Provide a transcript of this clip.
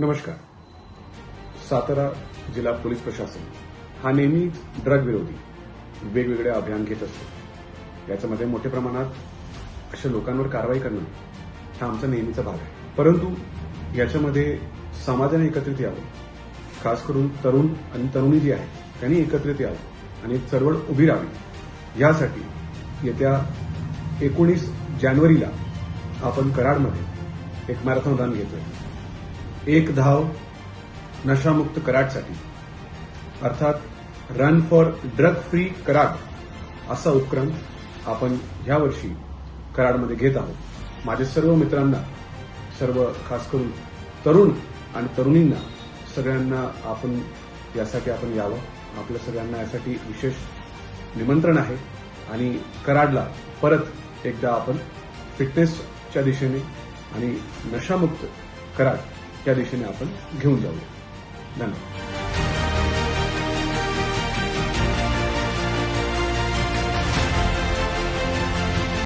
नमस्कार. सातारा जिल्हा पोलीस प्रशासन हा नेहमीच ड्रग विरोधी वेगवेगळे अभियान घेत असतो. याच्यामध्ये मोठ्या प्रमाणात अशा लोकांवर कारवाई करणं हा आमचा नेहमीचा भाग आहे. परंतु याच्यामध्ये समाजाने एकत्रित यावं. खास करून तरुण आणि तरुणी जी आहे त्यांनी एकत्रित यावं आणि चळवळ उभी राहावी. यासाठी येत्या एकोणीस जानेवारीला आपण कराडमध्ये एक मॅरेथॉन रन घेतोय. एक धाव नशामुक्त कराडसाठी. अर्थात run for drug free Karad असा उपक्रम आपण यावर्षी कराडमध्ये घेत आहोत. माझ्या सर्व मित्रांना सर्व खास करून तरुण आणि तरुणींना सगळ्यांना आपण यासाठी आपण यावं. आपल्या सगळ्यांना यासाठी विशेष निमंत्रण आहे आणि कराडला परत एकदा आपण फिटनेसच्या दिशेने आणि नशामुक्त कराड त्या दिशेने आपण घेऊन जाऊया. धन्यवाद.